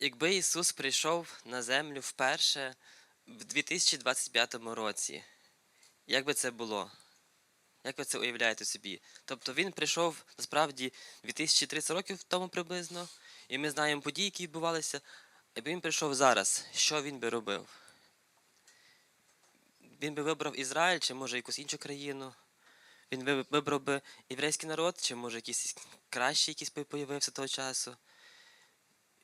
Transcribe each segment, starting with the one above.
Якби Ісус прийшов на землю вперше в 2025 році, як би це було? Як ви це уявляєте собі? Тобто він прийшов насправді 2030 років тому приблизно, і ми знаємо події, які відбувалися. Якби він прийшов зараз, що він би робив? Він би вибрав Ізраїль чи може якусь іншу країну? Він вибрав би єврейський народ, чи може якийсь кращий якийсь появився того часу?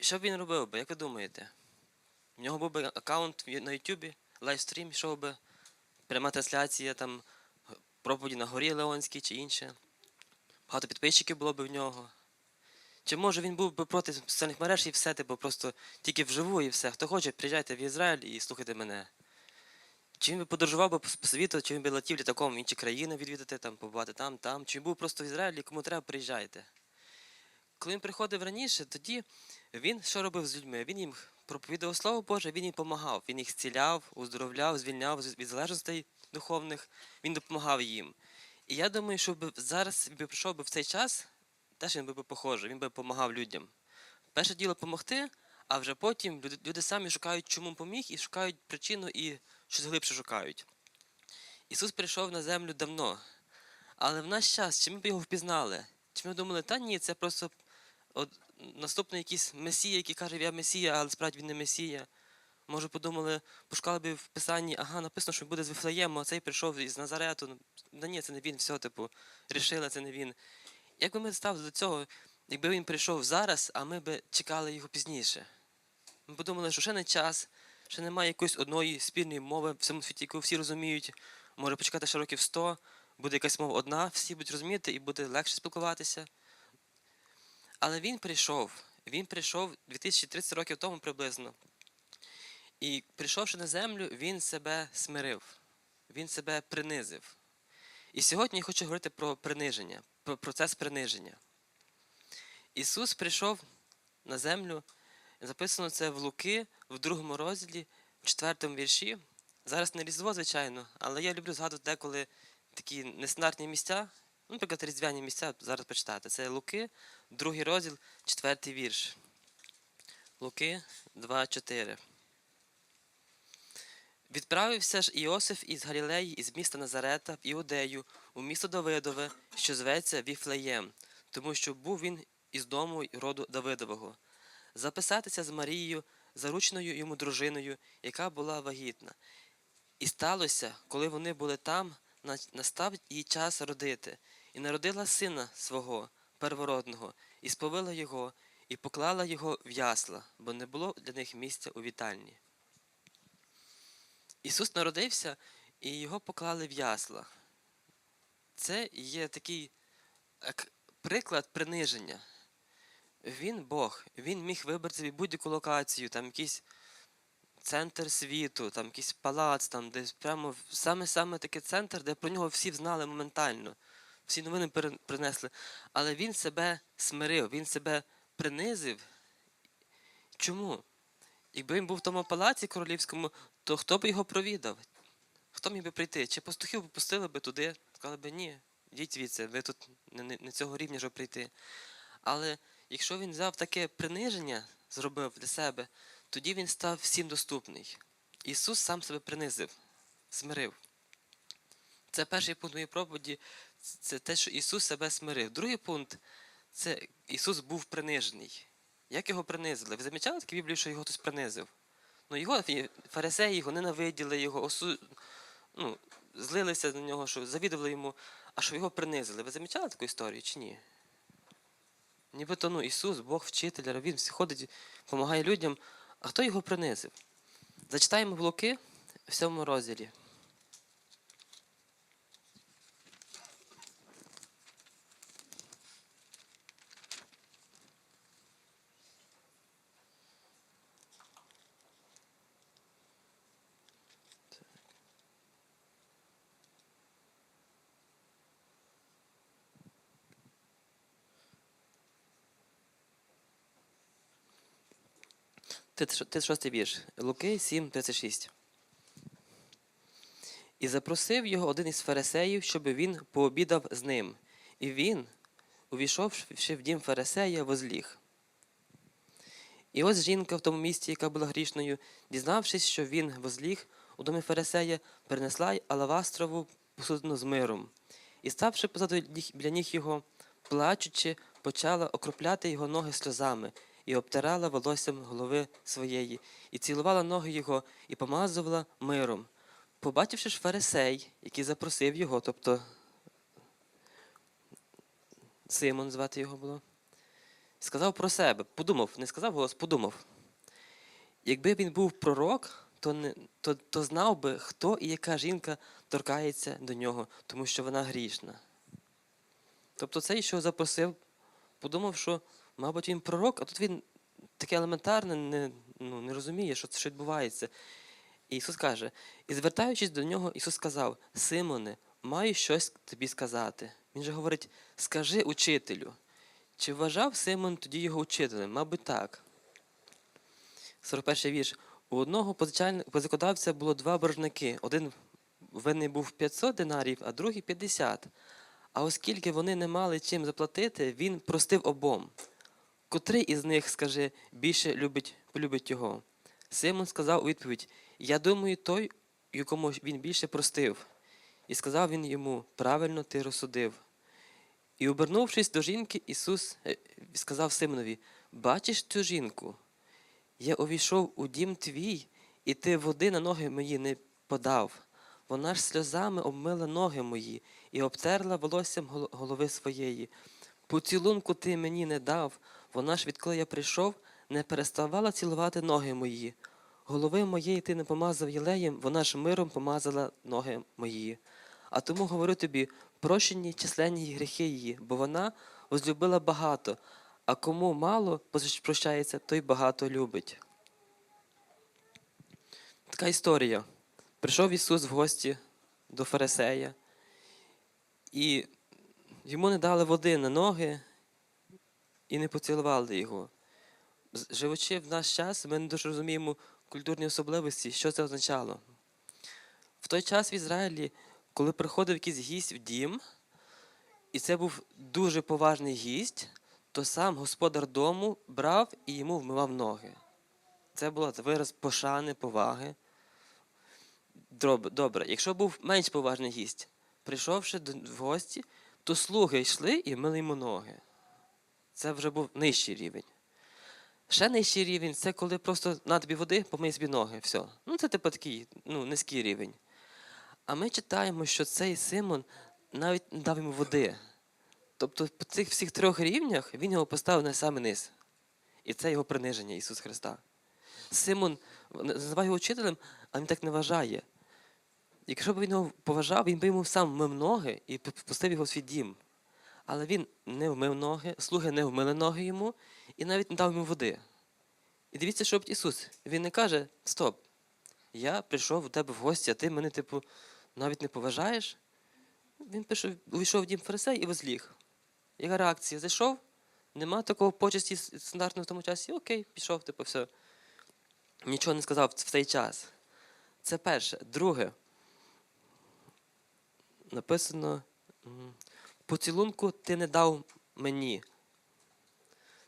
Що б він робив би, як ви думаєте? В нього був би аккаунт на Ютубі, лайвстрім, йшов би, пряма трансляція, там, проповіді на горі Леонській чи інше. Багато підписчиків було б в нього. Чи може він був би проти соціальних мереж і все, типу, просто тільки вживу і все. Хто хоче, приїжджайте в Ізраїль і слухайте мене. Чи він би подорожував би по світу, чи він би летів літаком в інші країни відвідати, там, побувати там, там, чи він був просто в Ізраїлі, кому треба, приїжджайте. Коли він приходив раніше, тоді він що робив з людьми? Він їм проповідував Слово Боже, він їм допомагав. Він їх зціляв, уздоровляв, звільняв від залежностей духовних, він допомагав їм. І я думаю, що зараз він би прийшов би в цей час, теж він би похожий, він би допомагав людям. Перше діло допомогти, а вже потім люди, люди самі шукають, чому поміг, і шукають причину і щось глибше шукають. Ісус прийшов на землю давно, але в наш час, чи ми б його впізнали? Чи ми думали, та ні, це просто наступний якийсь месія, який каже, я месія, але справді він не месія. Може, подумали, пошукали б в писанні, ага, написано, що він буде з Вифлеєму, а цей прийшов із Назарету. Да ні, це не він, все, типу, рішили, це не він. Як би ми ставили до цього, якби він прийшов зараз, а ми б чекали його пізніше? Ми подумали, що ще не час, ще немає якоїсь одної спільної мови в цьому світі, яку всі розуміють. Може почекати ще років 100, буде якась мова одна, всі будуть розуміти і буде легше спілкуватися. Але він прийшов. Він прийшов 2030 років тому приблизно. І прийшовши на землю, він себе смирив, він себе принизив. І сьогодні я хочу говорити про приниження, про процес приниження. Ісус прийшов на землю, записано це в Луки, в другому розділі, в четвертому вірші. Зараз не Різдво, звичайно, але я люблю згадувати деколи такі нестандартні місця, ну, наприклад, різдвяні місця, зараз почитати. Це Луки, другий розділ, четвертий вірш. Луки 2.4. Відправився ж Іосиф із Галілеї, із міста Назарета в Іудею, у місто Давидове, що зветься Віфлеєм, тому що був він із дому роду Давидового, записатися з Марією, зарученою йому дружиною, яка була вагітна. І сталося, коли вони були там, настав їй час родити, і народила сина свого первородного, і сповила його, і поклала його в ясла, бо не було для них місця у вітальні. Ісус народився, і його поклали в ясла. Це є такий приклад приниження. Він Бог, він міг вибрати собі будь-яку локацію, там якийсь центр світу, там якийсь палац, там десь прямо саме-саме такий центр, де про нього всі знали моментально. Всі новини принесли. Але він себе смирив, він себе принизив. Чому? Якби він був в тому палаці королівському, то хто б його провідав? Хто міг би прийти? Чи пастухів пустили би туди? Сказали б, ні, йдіть звідси, ви тут не, цього рівня, щоб прийти. Але якщо він взяв таке приниження, зробив для себе, тоді він став всім доступний. Ісус сам себе принизив, смирив. Це перший пункт моєї проповіді, це те, що Ісус себе смирив. Другий пункт це Ісус був принижений. Як його принизили? Ви замічали таке в Біблії, що його хтось принизив? Ну, його фарисеї його ненавиділи, його осу... ну, злилися на нього, що завідували йому, а що його принизили. Ви замічали таку історію чи ні? Нібито ну, Ісус, Бог, вчитель, він всі ходить, допомагає людям. А хто його принизив? Зачитаємо в Луки в сьомому розділі. Ти шостий вірш. Луки 7, 36. І запросив його один із фарисеїв, щоб він пообідав з ним. І він, увійшовши в дім фарисея, возліг. І ось жінка в тому місті, яка була грішною, дізнавшись, що він возліг у домі Фарисея, перенесла й алавастрову посудину з миром. І, ставши позаду біля ніг його, плачучи, почала окропляти його ноги сльозами, і обтирала волоссям голови своєї, і цілувала ноги його, і помазувала миром. Побачивши ж фарисей, який запросив його, тобто Симон звати його було, сказав про себе, подумав, не сказав голос, подумав. Якби він був пророк, то, не, то, то знав би, хто і яка жінка торкається до нього, тому що вона грішна. Тобто цей, що запросив, подумав, що, мабуть, він пророк, а тут він таке елементарне не, ну, не розуміє, що, що відбувається. І Ісус каже, і звертаючись до нього, Ісус сказав: Симоне, маю щось тобі сказати. Він же говорить: скажи учителю. Чи вважав Симон тоді його учителем? Мабуть, так. 41 вірш. У одного позикодавця було два боржники. Один винний був 500 динарів, а другий 50. А оскільки вони не мали чим заплатити, він простив обом. Котрий із них, скаже, більше любить, полюбить його? Симон сказав у відповідь: Я думаю, той, якому він більше простив. І сказав він йому: Правильно ти розсудив. І, обернувшись до жінки, Ісус е, сказав Симонові: Бачиш цю жінку? Я увійшов у дім твій, і ти води на ноги мої не подав. Вона ж сльозами обмила ноги мої і обтерла волоссям голови своєї. Поцілунку ти мені не дав, вона ж, відколи я прийшов, не переставала цілувати ноги мої. Голови моєї ти не помазав єлеєм, вона ж миром помазала ноги мої. А тому говорю тобі, прощені численні гріхи її, бо вона возлюбила багато, а кому мало прощається, той багато любить. Така історія. Прийшов Ісус в гості до Фарисея, і йому не дали води на ноги і не поцілували його. Живучи в наш час, ми не дуже розуміємо культурні особливості, що це означало. В той час в Ізраїлі, коли приходив якийсь гість в дім, і це був дуже поважний гість, то сам господар дому брав і йому вмивав ноги. Це був вираз пошани, поваги. Добре, якщо був менш поважний гість, прийшовши в гості, то слуги йшли і мили йому ноги. Це вже був нижчий рівень. Ще нижчий рівень це коли просто на тобі води, помий собі ноги. Все. Ну, це типу такий ну, низький рівень. А ми читаємо, що цей Симон навіть не дав йому води. Тобто по цих всіх трьох рівнях він його поставив на самий низ. І це його приниження Ісус Христа. Симон називає його учителем, а він так не вважає. Якщо б він його поважав, він би йому сам вмив ноги і пустив його в свій дім. Але він не вмив ноги, слуги не вмили ноги йому і навіть не дав йому води. І дивіться, що робить Ісус. Він не каже: Стоп, я прийшов до тебе в гості, а ти мене, типу, навіть не поважаєш. Він пише, увійшов в дім фарисей і возліг. Яка реакція? Зайшов? Нема такого почесті стандартного в тому часі. Окей, пішов, типу, все. Нічого не сказав в цей час. Це перше. Друге. Написано: поцілунку ти не дав мені.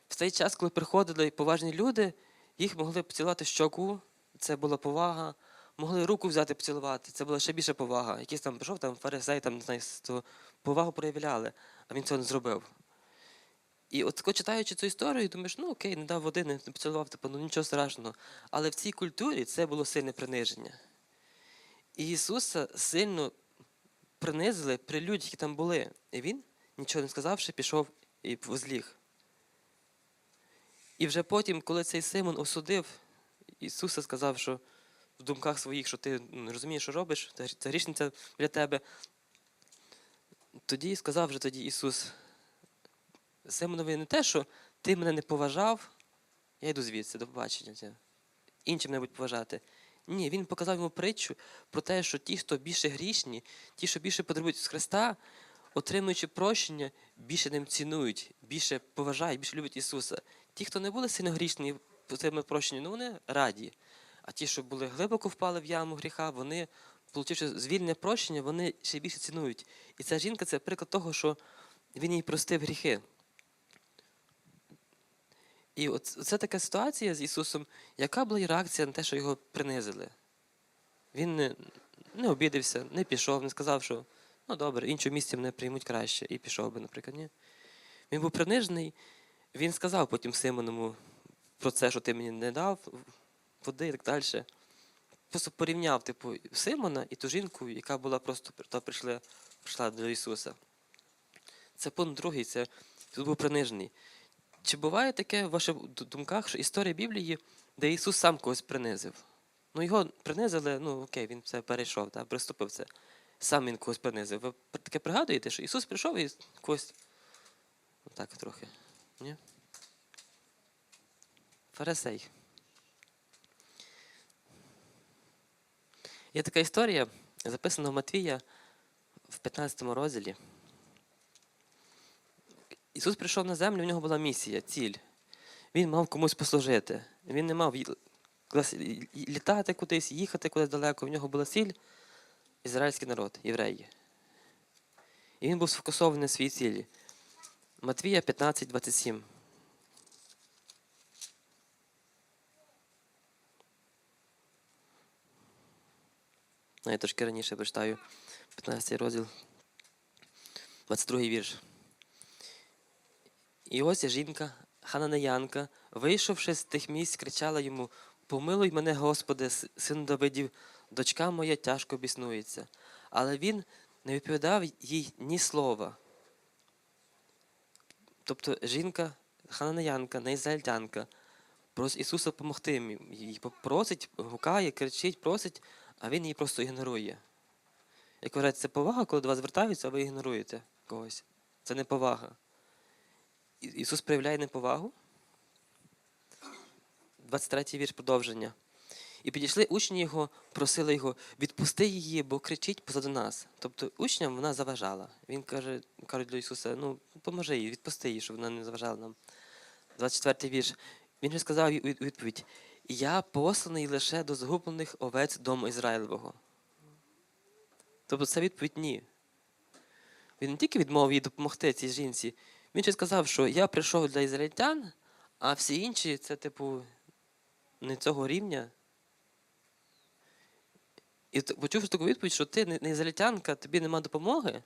В цей час, коли приходили поважні люди, їх могли поцілувати щоку, це була повага. Могли руку взяти поцілувати, це була ще більша повага. Якийсь там прийшов, там фарисей, там, не знаю, то повагу проявляли, а він цього не зробив. І от читаючи цю історію, думаєш, ну окей, не дав води, не поцілував, типу, ну нічого страшного. Але в цій культурі це було сильне приниження. І Ісуса сильно принизили при людях, які там були. І він, нічого не сказавши, пішов і возліг. І вже потім, коли цей Симон осудив, Ісуса сказав, що в думках своїх, що ти ну, не розумієш, що робиш, це грі- грішниця для тебе. Тоді сказав вже тоді Ісус, Симонові не те, що ти мене не поважав, я йду звідси, до побачення. Іншим не будуть поважати. Ні, він показав йому притчу про те, що ті, хто більше грішні, ті, що більше потребують з Христа, отримуючи прощення, більше ним цінують, більше поважають, більше люблять Ісуса. Ті, хто не були сильно грішні, отримали прощення, ну вони раді. А ті, що були глибоко впали в яму гріха, вони, отримавши звільнення прощення, вони ще більше цінують. І ця жінка це приклад того, що він їй простив гріхи. І от це така ситуація з Ісусом, яка була і реакція на те, що його принизили. Він не, не обідався, не пішов, не сказав, що ну добре, іншому місці мене приймуть краще, і пішов би, наприклад. Ні. Він був принижений, він сказав потім Симонову про це, що ти мені не дав, води і так далі. Просто порівняв, типу, Симона і ту жінку, яка була просто та прийшла, прийшла до Ісуса. Це пункт другий, це тут був принижений. Чи буває таке в ваших думках, що історія Біблії, де Ісус сам когось принизив? Ну, його принизили, ну окей, він це перейшов, та, приступив це. Сам він когось принизив. Ви таке пригадуєте, що Ісус прийшов і когось. Отак трохи. Ні? Фарисей. Є така історія, записана в Матвія в 15 розділі. Ісус прийшов на землю, в нього була місія, ціль. Він мав комусь послужити. Він не мав літати кудись, їхати кудись далеко. В нього була ціль ізраїльський народ, євреї. І він був сфокусований на своїй цілі. Матвія 15, 27. Ну, я трошки раніше прочитаю 15 розділ, 22 вірш. І ось жінка, хананеянка, вийшовши з тих місць, кричала йому: Помилуй мене, Господи, син Давидів, дочка моя тяжко біснується. Але він не відповідав їй ні слова. Тобто жінка, хананеянка, не ізраїльтянка, просить Ісуса допомогти. Їй просить, гукає, кричить, просить, а він її просто ігнорує. Як вважаєте, це повага, коли до вас звертаються, а ви ігноруєте когось. Це не повага. Ісус проявляє неповагу. 23 вірш продовження. І підійшли учні його, просили його, відпусти її, бо кричить позаду нас. Тобто учням вона заважала. Він каже, кажуть до Ісуса, ну, поможи їй, відпусти її, щоб вона не заважала нам. 24 вірш. Він же сказав їй відповідь: Я посланий лише до згублених овець дому Ізраїлевого. Тобто це відповідь ні. Він не тільки відмовив їй допомогти цій жінці, він ще сказав, що я прийшов для ізраїльтян, а всі інші це, типу, не цього рівня. І почувши таку відповідь, що ти не ізраїльтянка, тобі нема допомоги.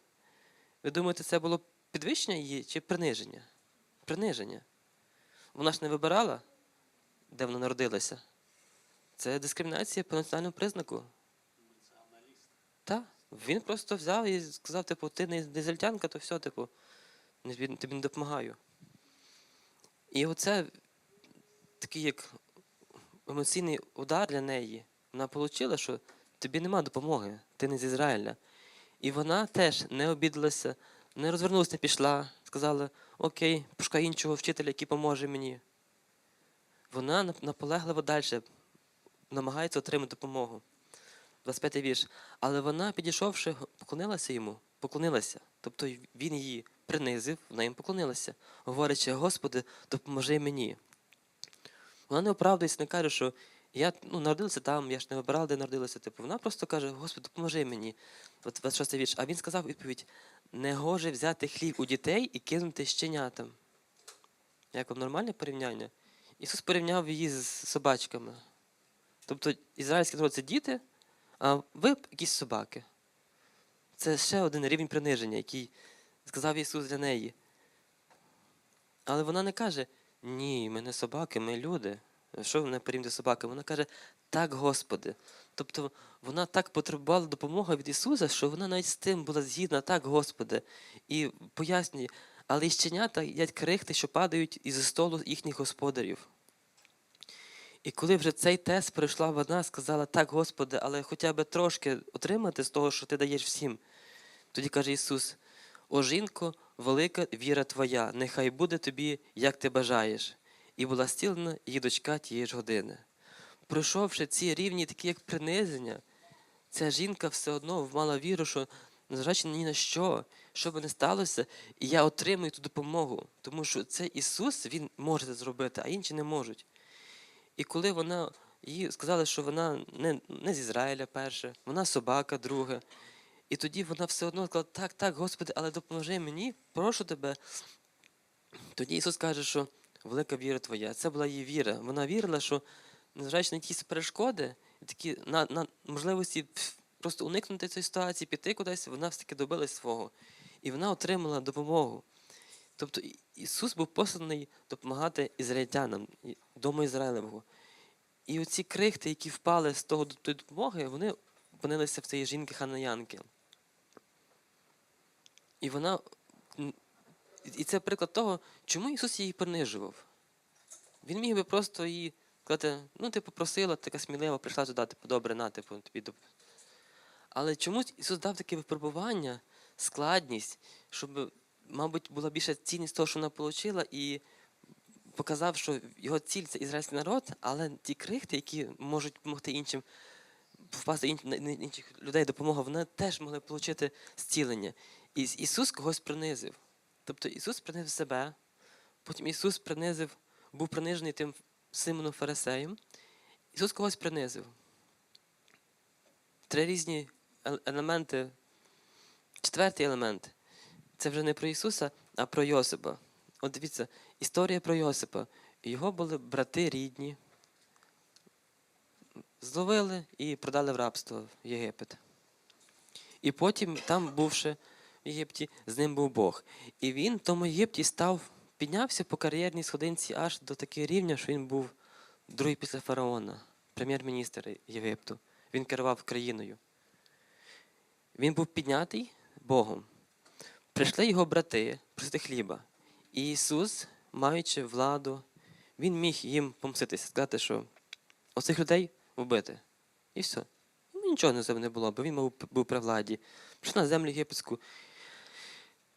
Ви думаєте, це було підвищення її чи приниження? Приниження. Вона ж не вибирала, де вона народилася. Це дискримінація по національному признаку. Так. Він просто взяв і сказав, типу, ти не ізраїльтянка, то все, типу, тобі не допомагаю. І оце такий як емоційний удар для неї. Вона отримала, що тобі нема допомоги, ти не з Ізраїля. І вона теж не обідалася, не розвернулася, не пішла, сказала, окей, пошукай іншого вчителя, який поможе мені. Вона наполегливо далі намагається отримати допомогу. 25 вірш. Але вона, підійшовши, поклонилася йому, поклонилася. Тобто він її принизив, вона їм поклонилася, говорячи, Господи, допоможи мені. Вона не оправдується, не каже, що я ну, народилася там, я ж не вибирала, де народилася. Типу, вона просто каже, Господи, допоможи мені. От 26 вірш. А він сказав відповідь: не гоже взяти хліб у дітей і кинути щенятам. Як вам нормальне порівняння? Ісус порівняв її з собачками. Тобто ізраїльський народ це діти, а ви якісь собаки. Це ще один рівень приниження, який сказав Ісус для неї. Але вона не каже: ні, ми не собаки, ми люди. Що мене порівняти з собаками? Вона каже, так, Господи. Тобто вона так потребувала допомоги від Ісуса, що вона навіть з тим була згідна, так, Господи. І пояснює, але і щенята їдять крихти, що падають із столу їхніх господарів. І коли вже цей тест пройшла вона, сказала, так, Господи, але хоча б трошки отримати з того, що ти даєш всім. Тоді каже Ісус: О жінко, велика віра твоя, нехай буде тобі, як ти бажаєш. І була стілена її дочка тієї ж години. Пройшовши ці рівні, такі як принизення, ця жінка все одно мала віру, що незважаючи ні на що, що би не сталося, і я отримую ту допомогу. Тому що це Ісус, Він може це зробити, а інші не можуть. І коли вона їй сказали, що вона не, не з Ізраїля перше, вона собака, друге. І тоді вона все одно сказала, так, так, Господи, але допоможи мені, прошу тебе. Тоді Ісус каже, що велика віра твоя. Це була її віра. Вона вірила, що незважаючи на якісь перешкоди, такі на, на можливості просто уникнути цієї ситуації, піти кудись, вона все-таки добилась свого. І вона отримала допомогу. Тобто Ісус був посланий допомагати ізраїльтянам, дому Ізраїлевого. І оці крихти, які впали з того до допомоги, вони опинилися в цієї жінки ханаянки. І вона. І це приклад того, чому Ісус її принижував. Він міг би просто її сказати, ну, ти попросила, така смілива, прийшла туди, типу, добре, на, типу, тобі доп. Але чомусь Ісус дав таке випробування, складність, щоб, мабуть, була більша цінність того, що вона отримала, і показав, що його ціль це ізраїльський народ, але ті крихти, які можуть допомогти іншим впасти інших людей допомога, вони теж могли отримати зцілення. І Ісус когось принизив. Тобто Ісус принизив себе, потім Ісус принизив, був принижений тим Симоном Фарисеєм. Ісус когось принизив. Три різні елементи. Четвертий елемент це вже не про Ісуса, а про Йосипа. От дивіться, історія про Йосипа. Його були брати рідні, зловили і продали в рабство в Єгипет. І потім, там бувши в Єгипті, з ним був Бог. І він в тому Єгипті став, піднявся по кар'єрній сходинці аж до такого рівня, що він був другий після фараона, прем'єр-міністр Єгипту. Він керував країною. Він був піднятий Богом. Прийшли його брати просити хліба. І Ісус, маючи владу, Він міг їм помститися, сказати, що оцих людей вбити. І все. Йому нічого не було, бо він був при владі. Прийшов на землю єгипетську.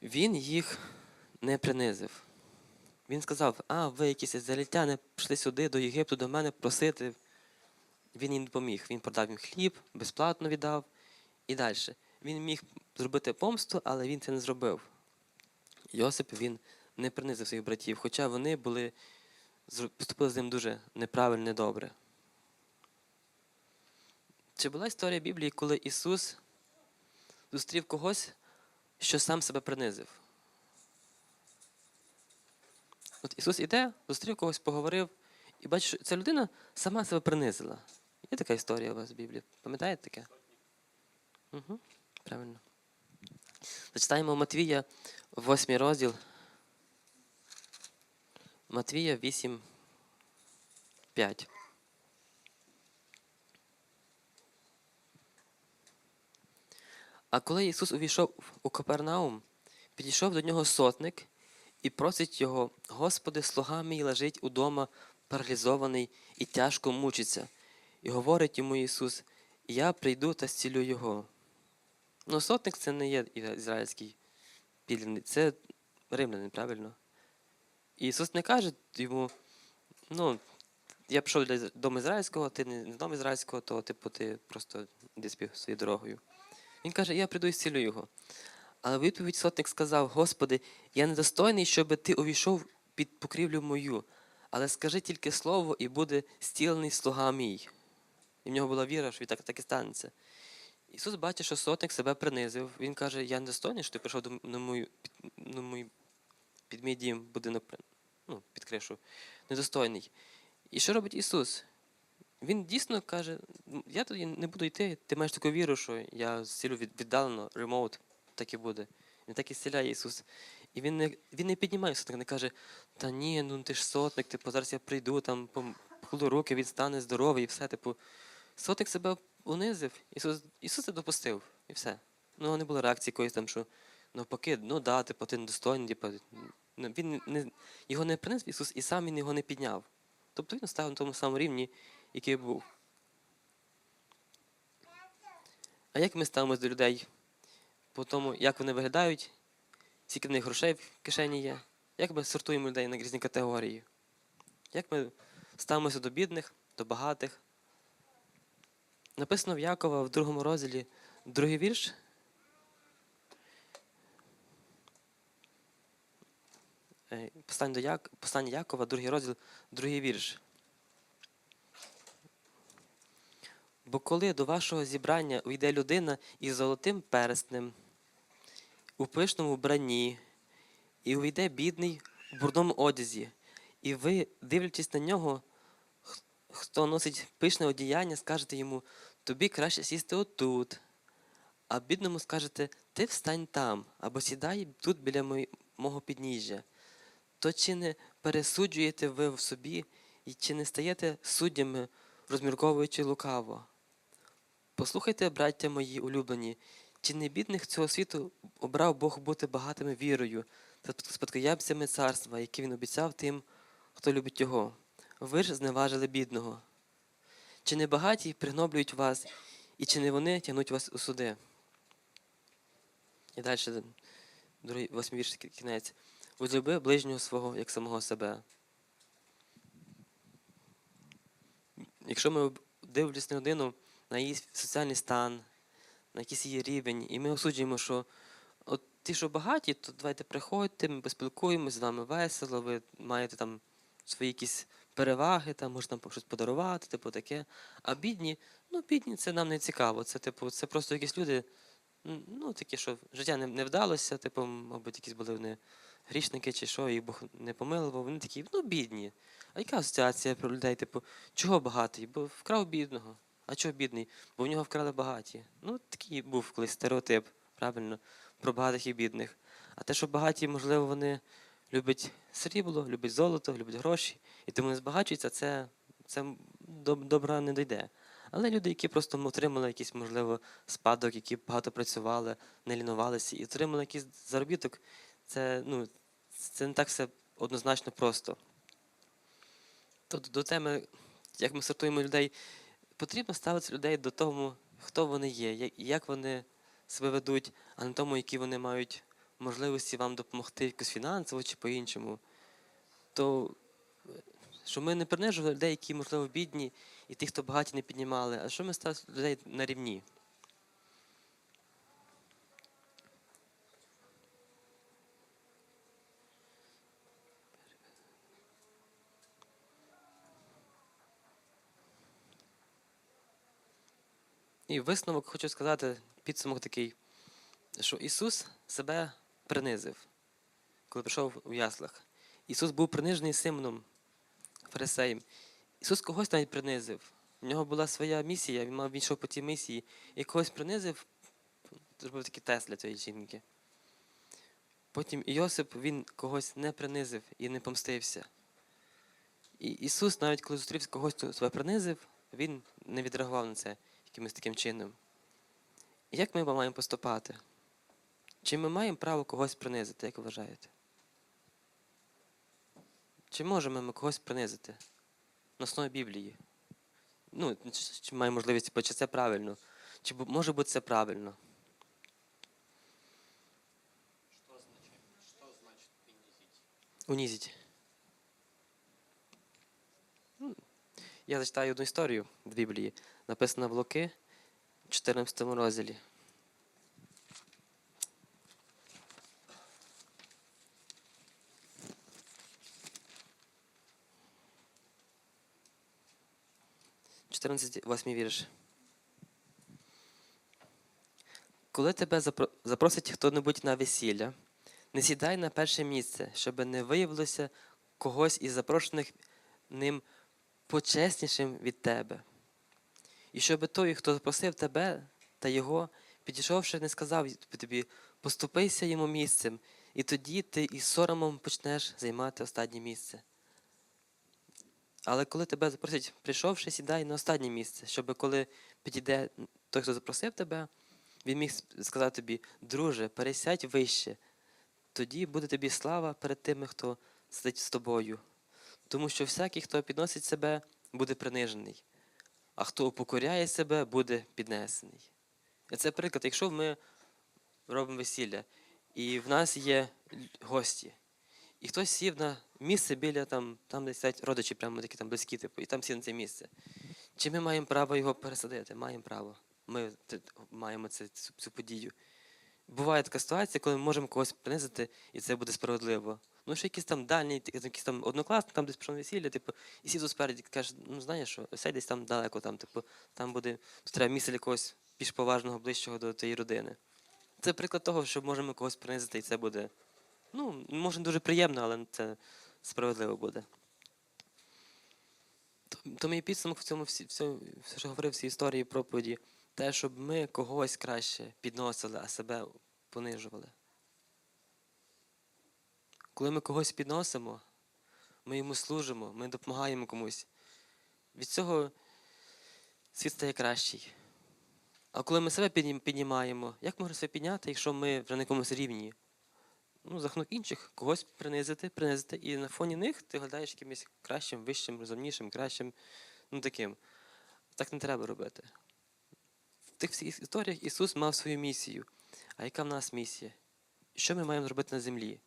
Він їх не принизив. Він сказав: а, ви якісь ізраїльтяни прийшли сюди, до Єгипту, до мене просити. Він їм допоміг. Він продав їм хліб, безплатно віддав і далі. Він міг зробити помсту, але він це не зробив. Йосип він не принизив своїх братів, хоча вони були, поступили з ним дуже неправильно, недобре. Чи була історія Біблії, коли Ісус зустрів когось, що сам себе принизив? От Ісус іде, зустрів когось, поговорив, і бачиш, ця людина сама себе принизила. Є така історія у вас в Біблії? Пам'ятаєте таке? Угу, правильно. Зачитаємо Матвія, 8 розділ. Матвія 8, 5. А коли Ісус увійшов у Капернаум, підійшов до нього сотник і просить його, Господи, слуга мій лежить удома, паралізований і тяжко мучиться. І говорить йому Ісус, я прийду та зцілю його. Ну, сотник це не є ізраїльський підданий, це римлянин, правильно? І Ісус не каже йому, ну, я пішов для дому ізраїльського, ти не з дому ізраїльського, то типу ти просто йди своєю дорогою. Він каже, я прийду і зцілю його. Але в відповідь сотник сказав: Господи, я недостойний, щоб ти увійшов під покрівлю мою, але скажи тільки слово, і буде зцілений слуга мій. І в нього була віра, що так, так і станеться. Ісус бачить, що сотник себе принизив. Він каже: Я недостойний, що ти прийшов до, на, мою, під, на мою, під мій дім, будинок, ну, під кришу. Недостойний. І що робить Ісус? Він дійсно каже: «Ну, я тоді не буду йти, ти маєш таку віру, що я зцілю віддалено, ремоут, так і буде. Він так і зціляє Ісус. І він не, він не піднімає сотник, не каже, та ні, ну ти ж сотник, типу, зараз я прийду, там покладу руки, він стане здоровий і все. Типу, сотник себе унизив, Ісус, Ісус це допустив, і все. Ну, не було реакції якоїсь там, що навпаки, ну да, типу, ти недостойний, типу, ну, він не, його не принес Ісус, і сам він його не підняв. Тобто він став на тому самому рівні, який був. А як ми ставимося до людей по тому, як вони виглядають, скільки в них грошей в кишені є, як ми сортуємо людей на різні категорії? Як ми ставимося до бідних, до багатих? Написано в Якова в другому розділі, другий вірш. Е, Послання, Якова, другий розділ, другий вірш. Бо коли до вашого зібрання увійде людина із золотим перстнем, у пишному вбранні, і увійде бідний у бурному одязі, І ви, дивлячись на нього, хто носить пишне одіяння, скажете йому, тобі краще сісти отут. А бідному скажете, ти встань там, або сідай тут біля мого підніжжя. То чи не пересуджуєте ви в собі, і чи не стаєте суддями, розмірковуючи лукаво? Послухайте, браття мої улюблені, чи не бідних цього світу обрав Бог бути багатими вірою та спадкоємцями царства, яке він обіцяв тим, хто любить його. Ви ж зневажили бідного. Чи не багаті пригноблюють вас, і чи не вони тягнуть вас у суди? І далі, другий восьмий вірш кінець. Возлюби ближнього свого, як самого себе. Якщо ми дивимося на людину, на її соціальний стан, на якийсь її рівень, і ми осуджуємо, що от ті, що багаті, то давайте приходьте, ми поспілкуємося, з вами весело, ви маєте там свої якісь переваги, там, може там щось подарувати, типу таке. А бідні, ну бідні, це нам не цікаво. Це, типу, це просто якісь люди, ну, такі, що життя не, не вдалося, типу, мабуть, якісь були вони грішники чи що, їх Бог не помилував, вони такі, ну, бідні. А яка асоціація про людей, типу, чого багатий? Бо вкрав бідного. А чого бідний? Бо в нього вкрали багаті. Ну, такий був колись стереотип, правильно, про багатих і бідних. А те, що багаті, можливо, вони люблять срібло, люблять золото, люблять гроші, і тому не збагачуються, це, це добра не дійде. Але люди, які просто отримали якийсь, можливо, спадок, які багато працювали, не лінувалися і отримали якийсь заробіток, це, ну, це не так все однозначно просто. Тобто до теми, як ми сортуємо людей, потрібно ставити людей до того, хто вони є, як- вони себе ведуть, а не тому, які вони мають можливості вам допомогти якось фінансово чи по-іншому. То що ми не принижували людей, які, можливо, бідні, і тих, хто багаті не піднімали, а що ми ставили людей на рівні. І висновок хочу сказати, підсумок такий, що Ісус себе принизив, коли прийшов у яслах. Ісус був принижений Симоном, фарисеєм. Ісус когось навіть принизив. У нього була своя місія, він мав йшов по тій місії, і когось принизив, зробив такий тест для цієї жінки. Потім Іосип він когось не принизив і не помстився. І Ісус, навіть коли зустрівся когось, себе принизив, він не відреагував на це якимось таким чином. Як ми маємо поступати? Чи ми маємо право когось принизити, як вважаєте? Чи можемо ми когось принизити на основі Біблії? Ну, чи, маємо можливість, чи це правильно? Чи може бути це правильно? Что означает, что значит принизить? Унізіть. Ну, Я зачитаю одну історію в Біблії, написана в Луки, в 14 розділі. Чотирнадцять восьмий вірш. Коли тебе запросить хто-небудь на весілля, не сідай на перше місце, щоб не виявилося когось із запрошених ним почеснішим від тебе. І щоб той, хто запросив тебе та його, підійшовши, не сказав тобі, поступися йому місцем, і тоді ти із соромом почнеш займати останнє місце. Але коли тебе запросять, прийшовши, сідай на останнє місце, щоб коли підійде той, хто запросив тебе, він міг сказати тобі, друже, пересядь вище, тоді буде тобі слава перед тими, хто сидить з тобою. Тому що всякий, хто підносить себе, буде принижений, а хто упокоряє себе, буде піднесений. І це приклад, якщо ми робимо весілля, і в нас є гості, і хтось сів на місце біля там, там де сидять родичі, прямо такі там близькі, типу, і там сів на це місце. Чи ми маємо право його пересадити? Маємо право. Ми маємо цю, цю подію. Буває така ситуація, коли ми можемо когось принизити, і це буде справедливо. Ну, що якийсь там дальній, ті- якийсь там однокласник, там десь на весілля, типу, і сів спереді, каже, ну знаєш що, сядь десь там далеко, там, типу, там буде, тут треба місце для когось більш поважного, ближчого до тієї родини. Це приклад того, що можемо когось принизити, і це буде, ну, може, дуже приємно, але це справедливо буде. То, то мій підсумок в цьому всі, все, що говорив в історії проповіді, те, щоб ми когось краще підносили, а себе понижували. Коли ми когось підносимо, ми йому служимо, ми допомагаємо комусь. Від цього світ стає кращий. А коли ми себе піднімаємо, як можна себе підняти, якщо ми вже на якомусь рівні? Ну, за рахунок інших, когось принизити, принизити, і на фоні них ти гадаєш якимось кращим, вищим, розумнішим, кращим, ну таким. Так не треба робити. Тих всіх історіях Ісус мав свою місію. А яка в нас місія? Що ми маємо зробити на землі?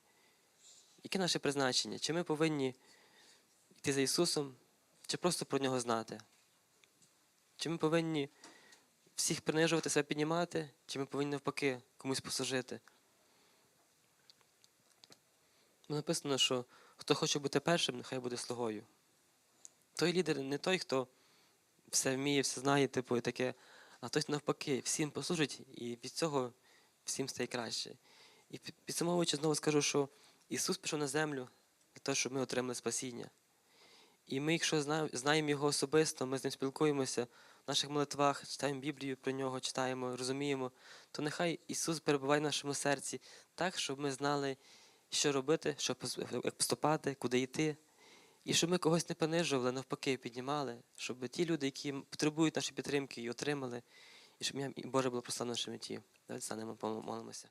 Яке наше призначення? Чи ми повинні йти за Ісусом, чи просто про нього знати? Чи ми повинні всіх принижувати, себе піднімати, чи ми повинні навпаки комусь послужити? Написано, що хто хоче бути першим, нехай буде слугою. Той лідер не той, хто все вміє, все знає, типу, і таке, а той навпаки, всім послужить, і від цього всім стає краще. І підсумовуючи, знову скажу, що Ісус пішов на землю для того, щоб ми отримали спасіння. І ми, якщо знаємо Його особисто, ми з ним спілкуємося в наших молитвах, читаємо Біблію про нього, читаємо, розуміємо, то нехай Ісус перебуває в нашому серці так, щоб ми знали, що робити, що поступати, куди йти. І щоб ми когось не понижували, навпаки, піднімали, щоб ті люди, які потребують нашої підтримки, її отримали, і щоб Боже було прославлено в нашому житті. Давайте станемо, помолимося.